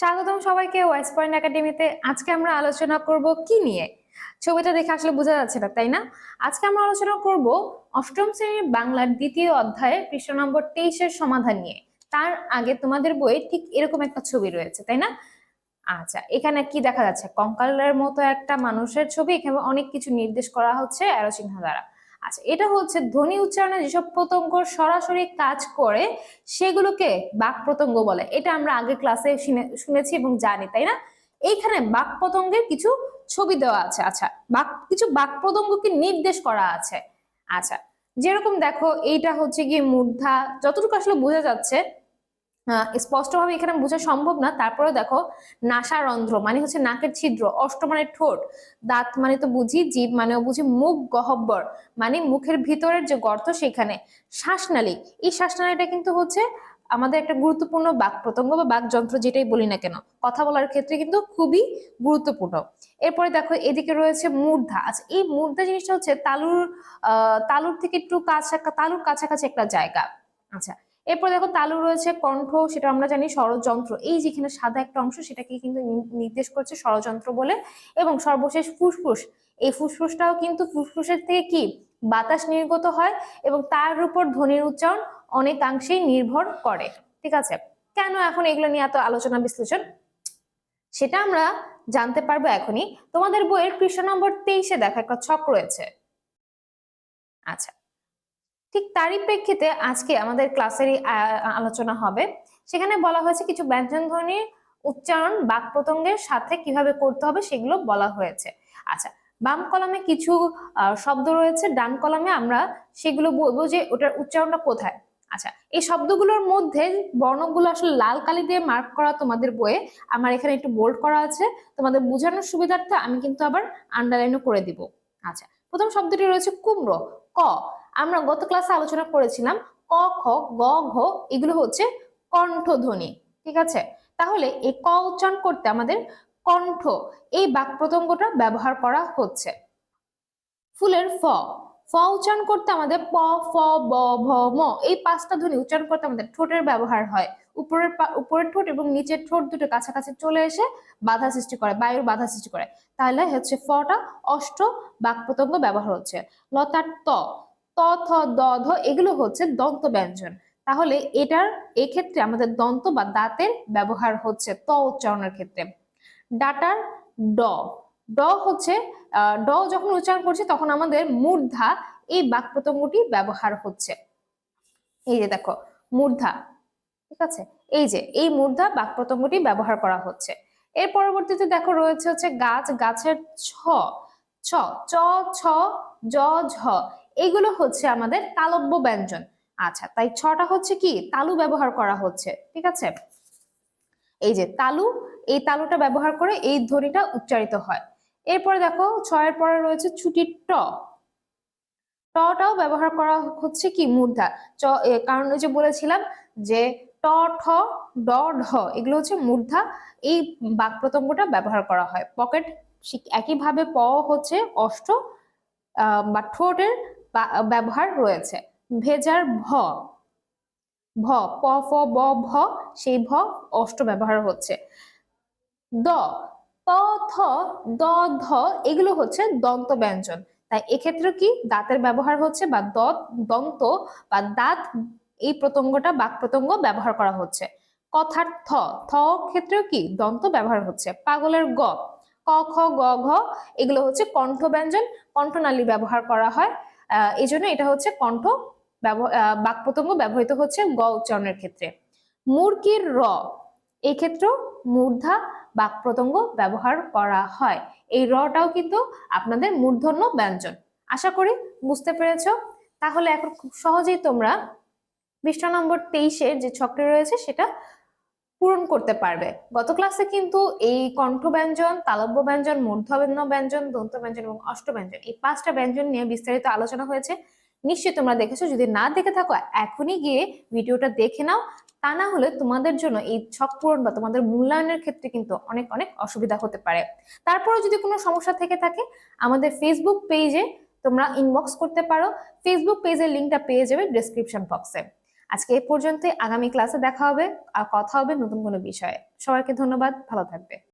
স্বাগতম সবাইকে wise point একাডেমিতে আজকে আমরা আলোচনা করব কি নিয়ে? ছবিটা দেখে আসলে বোঝা যাচ্ছে না, তাই না? আজকে আমরা আলোচনা করব অষ্টম শ্রেণির বাংলার দ্বিতীয় অধ্যায়ে পৃষ্ঠ নম্বর তেইশের সমাধান নিয়ে। তার আগে তোমাদের বইয়ে ঠিক এরকম একটা ছবি রয়েছে, তাই না? আচ্ছা এখানে কি দেখা যাচ্ছে? কঙ্কালের মতো একটা মানুষের ছবি, এখানে অনেক কিছু নির্দেশ করা হচ্ছে অ্যারো চিহ্ন দ্বারা। আচ্ছা এটা হচ্ছে ধ্বনি উচ্চারণে যেসব প্রত্যঙ্গ সরাসরি কাজ করে, সেগুলোকে বাক প্রত্যঙ্গ বলে। এটা আমরা আগে ক্লাসে শুনেছি এবং জানি, তাই না? এইখানে বাক প্রত্যঙ্গের কিছু ছবি দেওয়া আছে। আচ্ছা বাক, কিছু বাক প্রত্যঙ্গকে নির্দেশ করা আছে। আচ্ছা যেরকম দেখো, এইটা হচ্ছে গিয়ে মূর্ধা যতটুকু আসলে বোঝা যাচ্ছে স্পষ্টভাবে এখানে বোঝা সম্ভব না। তারপরে দেখো নাসারন্ধ্র মানে হচ্ছে নাকের ছিদ্র, অষ্ট মানে ঠোঁট, দাঁত মানে তো বুঝি জীব মানেও বুঝি মুখ গহব্বর মানে মুখের ভিতরের যে গর্ত সেখানে। শ্বাসনালী, এই শ্বাসনালীটা কিন্তু হচ্ছে আমাদের একটা গুরুত্বপূর্ণ বাক প্রত্যঙ্গ বা বাক যন্ত্র যেটাই বলি না কেন, কথা বলার ক্ষেত্রে কিন্তু খুবই গুরুত্বপূর্ণ। এরপরে দেখো, এদিকে রয়েছে মূর্ধা। আচ্ছা এই মূর্ধা জিনিসটা হচ্ছে তালুর, আহ, তালুর থেকে একটু কাছা তালুর কাছাকাছি একটা জায়গা। আচ্ছা এরপর দেখো তালু রয়েছে, কণ্ঠ, সেটা আমরা জানি ষড়যন্ত্র এই যেখানে সাদা একটা অংশ, সেটাকে কিন্তু নির্দেশ করছে ষড়যন্ত্র বলে। এবং সর্বশেষ ফুসফুস। এই ফুসফুসটাও কিন্তু ফুসফুসের থেকে কি? বাতাস নির্গত হয় এবং তার উপর ধ্বনির উচ্চারণ অনেকাংশেই নির্ভর করে। ঠিক আছে? কেন এখন এগুলো নিয়ে এত আলোচনা বিশ্লেষণ? সেটা আমরা জানতে পারব এখনই। তোমাদের বইয়ের পৃষ্ঠা নম্বর তেইশে দেখা একটা ছক রয়েছে। আচ্ছা। ঠিক তারই প্রেক্ষিতে আজকে আমাদের ক্লাসেরই আলোচনা হবে। সেখানে বলা হয়েছে কিছু ব্যঞ্জন ধ্বনির উচ্চারণ, বাক প্রত্যঙ্গের সাথে কীভাবে করতে হবে সেগুলো বলা হয়েছে। আচ্ছা বাম কলমে কিছু শব্দ রয়েছে, ডান কলমে আমরা সেগুলো বলব যে ওটার উচ্চারণটা কোথায়। আচ্ছা এই শব্দগুলোর মধ্যে বর্ণগুলো আসলে লাল কালি দিয়ে মার্ক করা তোমাদের বইয়ে, আমার এখানে একটু বোল্ড করা আছে। তোমাদের বোঝানোর সুবিধার্থে আমি কিন্তু আবার আন্ডারলাইনও করে দিব। আচ্ছা প্রথম শব্দটি রয়েছে কুমড়ো, ক আমরা গত ক্লাসে আলোচনা করেছিলাম ক, খ, গ, ঘ, এগুলো হচ্ছে কণ্ঠধ্বনি, ঠিক আছে? তাহলে এই ক উচ্চারণ করতে আমাদের কণ্ঠ, এই বাক প্রত্যঙ্গটা ব্যবহার করা হচ্ছে। ফুলের ফ ফ উচ্চারণ করতে আমাদের প, ফ, ব, ভ, ম, এই পাঁচটা ধ্বনি উচ্চারণ করতে আমাদের ঠোঁটের ব্যবহার হয়। উপরের উপরের ঠোঁট এবং নিচের ঠোঁট দুটো কাছাকাছি চলে এসে বাধা সৃষ্টি করে, বায়ুর বাধা সৃষ্টি করে। তাহলে হচ্ছে ফটা অষ্ট বাক প্রত্যঙ্গ ব্যবহার হচ্ছে। লতার ত ত থ দ ধ এগুলো হচ্ছে দন্ত ব্যঞ্জন। তাহলে এটার এক্ষেত্রে আমাদের দন্ত বা দাঁতের ব্যবহার হচ্ছে ত উচ্চারণের ক্ষেত্রে। ডাটার ড ড হচ্ছে ড যখন উচ্চারণ করছি তখন আমাদের মূর্ধা এই বাক ব্যবহার হচ্ছে। এই যে দেখো, মূর্ধা, ঠিক আছে? এই যে, এই মূর্ধা বাক ব্যবহার করা হচ্ছে। এর পরবর্তীতে দেখো রয়েছে হচ্ছে গাছ, গাছের ছ ছ, চ, ছ ঝ। এগুলো হচ্ছে আমাদের তালব্য ব্যঞ্জন। আচ্ছা তাই ছটা হচ্ছে কি? তালু ব্যবহার করা হচ্ছে, ঠিক আছে? এই যে তালু, এই তালুটা ব্যবহার করে এই ধ্বনিটা উচ্চারিত হয়। এরপরে দেখো, ছয়ের পরে রয়েছে ছুটির ট। টটাও ব্যবহার করা হচ্ছে কি? মূর্ধা চ কারণ ওই যে বলেছিলাম যে ট, ঠ, ড, ঢ, এগুলো হচ্ছে মূর্ধা এই বাক প্রত্যঙ্গটা ব্যবহার করা হয়। পকেট একইভাবে প হচ্ছে অষ্ট বা ঠোঁটের ব্যবহার রয়েছে। ভেজার ভ ভ, প, ফ, ব, ভ, সেই ভ অষ্ট ব্যবহার হচ্ছে। দ, ত, থ, দ, ধ, এগুলো হচ্ছে দন্ত ব্যঞ্জন। তাই এক্ষেত্রে কি দাঁতের ব্যবহার হচ্ছে বা দ দন্ত বা দাঁত এই প্রত্যঙ্গটা বাক প্রত্যঙ্গ ব্যবহার করা হচ্ছে। কথার থ থ ক্ষেত্রেও কি দন্ত ব্যবহার হচ্ছে। পাগলের গ, ক, খ, গ, ঘ এগুলো হচ্ছে কণ্ঠ ব্যঞ্জন। কণ্ঠনালী ব্যবহার করা হয়। এই জন্য এটা হচ্ছে কণ্ঠ ব্যব- আহ, বাক প্রত্যঙ্গ ব্যবহৃত হচ্ছে গ উচ্চারণের ক্ষেত্রে। মুরগির র এই ক্ষেত্রেও মূর্ধা বাক প্রত্যঙ্গ ব্যবহার করা হয়। এই রটাও কিন্তু আপনাদের মূর্ধন্য ব্যঞ্জন। আশা করি বুঝতে পেরেছ। তাহলে এখন খুব সহজেই তোমরা পৃষ্ঠা নম্বর তেইশের যে ছকটি রয়েছে সেটা পূরণ করতে পারবে। গত ক্লাসে কিন্তু এই কণ্ঠ ব্যঞ্জন তালব্য ব্যঞ্জন মূর্ধন্য ব্যঞ্জন দন্ত ব্যঞ্জন এবং অষ্ট ব্যঞ্জন এই পাঁচটা ব্যঞ্জন নিয়ে বিস্তারিত আলোচনা হয়েছে। নিশ্চয়ই তোমরা দেখেছ, যদি না দেখে থাকো, এখনই গিয়ে ভিডিওটা দেখে নাও। তা না হলে তোমাদের জন্য এই ছক পূরণ বা তোমাদের মূল্যায়নের ক্ষেত্রে কিন্তু অনেক অনেক অসুবিধা হতে পারে। তারপরেও যদি কোনো সমস্যা থেকে থাকে, আমাদের ফেসবুক পেজে তোমরা ইনবক্স করতে পারো। ফেসবুক পেজের লিঙ্কটা পেয়ে যাবে ডেসক্রিপশন বক্সে আজকে এ পর্যন্তই। আগামী ক্লাসে দেখা হবে, আর কথা হবে নতুন কোনো বিষয়ে। সবাইকে ধন্যবাদ, ভালো থাকবে।